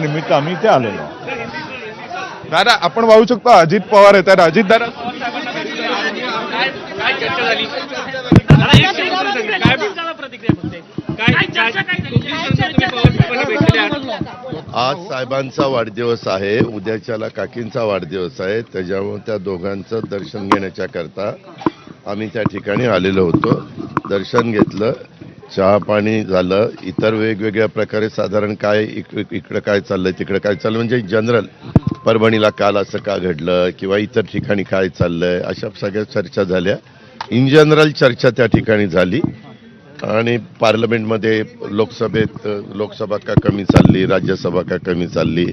निमित्त आम्ही इथे आलेलो. दादा आपण पाहू शकतो अजित पवार येत आहेत. अजित दादा. काय चर्चा झाली? मला एक शेवटचं काय तुमच्या प्रतिक्रिया फक्त काय चर्चा काय झाली? तुम्ही पवार साहेबांना भेटलेले आहात? आज साहेबांचा वाढदिवस आहे. उद्याच्याला काकींचा वाढदिवस आहे. त्याच्यामुळे त्या दोघांचं दर्शन घेण्याच्या करता आम्ही त्या ठिकाणी आलेलो होतो. दर्शन घेतलं. चहा पाणी झालं इतर वेगवेगळ्या प्रकारे साधारण काय इक इकडं काय चाललंय तिकडं काय चाललं म्हणजे जनरल परभणीला काल असं का घडलं किंवा इतर ठिकाणी काय चाललंय अशा सगळ्या चर्चा झाल्या. इन जनरल चर्चा त्या ठिकाणी झाली आणि पार्लमेंटमध्ये लोकसभेत लोकसभा का कमी चालली राज्यसभा का कमी चालली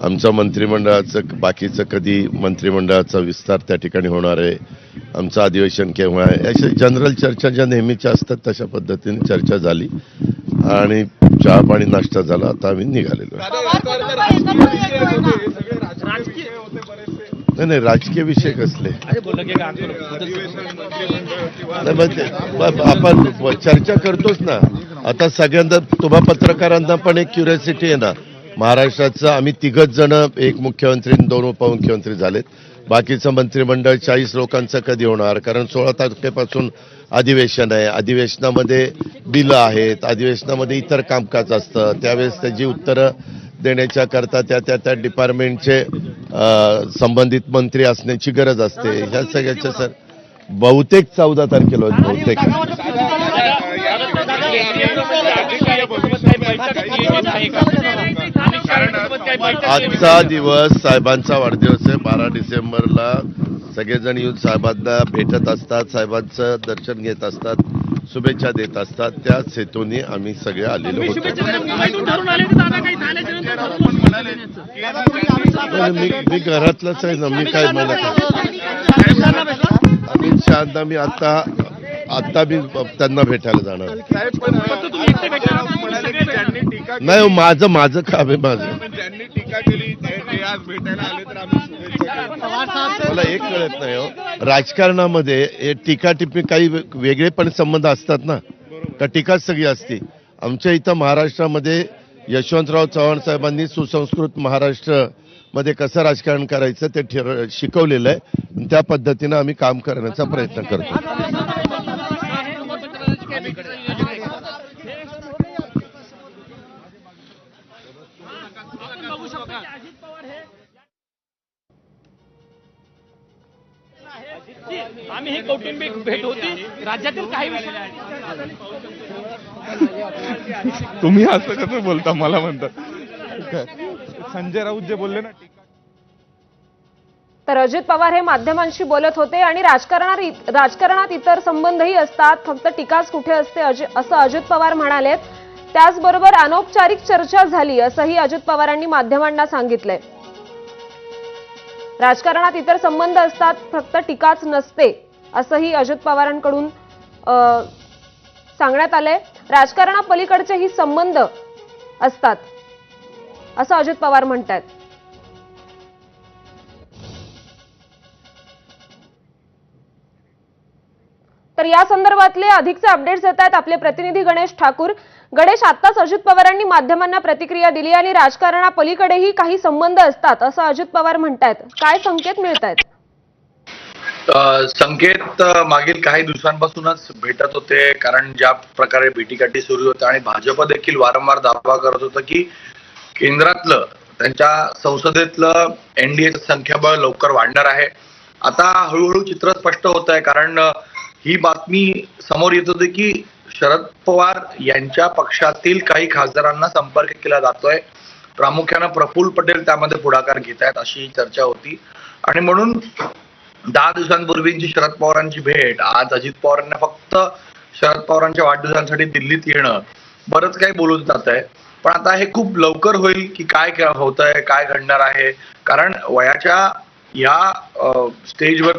आमचं मंत्रिमंडळाचं बाकीचं कधी मंत्रिमंडळाचा विस्तार त्या ठिकाणी होणार आहे आमचं अधिवेशन केव्हा आहे अशा जनरल चर्चा ज्या नेहमीच्या असतात तशा पद्धतीने चर्चा झाली आणि चहा पाणी नाश्ता झाला आता आम्ही निघालेलो आहे. नाही नाही राजकीय विषय कसले? आपण चर्चा करतोच ना. आता सगळ्यांना तुम्हा पत्रकारांना पण एक क्युरियोसिटी आहे ना महाराष्ट्राचं आम्ही तिघच जण एक मुख्यमंत्री दोन उपमुख्यमंत्री झालेत बाकीचं मंत्रिमंडळ चाळीस लोकांचं कधी होणार कारण सोळा तारखेपासून अधिवेशन आहे अधिवेशनामध्ये बिलं आहेत अधिवेशनामध्ये इतर कामकाज असतं त्यावेळेस त्याची उत्तरं देण्याच्या करता त्या त्या त्या डिपार्टमेंटचे संबंधित मंत्री असण्याची गरज असते ह्या सगळ्याच्या सर बहुतेक चौदा तारखेला होईल, बहुतेक आजचा दिवस साहेबांचा वाढदिवस आहे. बारा डिसेंबरला सगळेजण येऊन साहेबांना भेटत असतात. साहेबांचं दर्शन घेत असतात. शुभेच्छा देत असतात. त्याच हेतूने आम्ही सगळे आलेलो होतो. मी मी घरातलंच आहे ना. मी काय म्हणत अमित शहाना मी आता आता मी त्यांना भेटायला जाणार. नाही हो, माझं माझं काम आहे माझं. ज्यांनी टीका केली ते आज भेटायला आले तर आम्ही मला एक कळत नाही हो. राजकारणामध्ये हे टीका टिप्पणी काही वे- वेगळे पण संबंध असतात ना का टीकाच सगळी असते. आमच्या इथं महाराष्ट्रामध्ये यशवंतराव चव्हाण साहेबांनी सुसंस्कृत महाराष्ट्रमध्ये कसं राजकारण करायचं ते ठर शिकवलेलं आहे. त्या पद्धतीनं आम्ही काम करण्याचा प्रयत्न करतो. बघू शकतो की अजित पवार हे आम्ही ही कौटुंबिक भेट होती. राज्यातील काही विषय तुम्ही असं कसं बोलता? मला म्हणतात काय? संजय राऊत जे बोलले ना टीका तर अजित पवार हे माध्यमांशी बोलत होते आणि राजकारणात राजकारणात इतर संबंधही असतात. फक्त टीकाच कुठे असते अजि- असं अजित पवार म्हणालेत. त्याचबरोबर अनौपचारिक चर्चा झाली असंही अजित पवारांनी माध्यमांना सांगितलंय. राजकारणात इतर संबंध असतात फक्त टीकाच नसते असंही अजित पवारांकडून सांगण्यात आलंय. राजकारणापलीकडचेही संबंध असतात असं अजित पवार म्हणतात तर या संदर्भातले अधिकचे अपडेट्स येत आहेत. आपले प्रतिनिधी गणेश ठाकूर. गणेश आत्ताच अजित पवारांनी माध्यमांना प्रतिक्रिया दिली आणि राजकारणापलीकडेही काही संबंध असतात असं अजित पवार म्हणतायत. काय संकेत मिळत आहेत संकेत मागील काही दिवसांपासूनच भेटत होते. कारण ज्या प्रकारे भेटीकाठी सुरू होत्या आणि भाजप देखील वारंवार दावा करत होतं की केंद्रातलं त्यांच्या संसदेतलं एनडीएचं संख्याबळ लवकर वाढणार आहे. आता हळूहळू चित्र स्पष्ट होत आहे कारण ही बातमी समोर येत होती की शरद पवार यांच्या पक्षातील काही खासदारांना संपर्क केला जातोय. प्रामुख्यानं प्रफुल्ल पटेल त्यामध्ये पुढाकार घेत आहेत अशी चर्चा होती. आणि म्हणून दहा दिवसांपूर्वीची शरद पवारांची भेट आज अजित पवारांना फक्त शरद पवारांच्या वाढदिवसांसाठी दिल्लीत येणं बरंच काही बोलून जात आहे. पण आता हे खूप लवकर होईल की काय होत आहे काय घडणार आहे? कारण वयाच्या या स्टेजवरती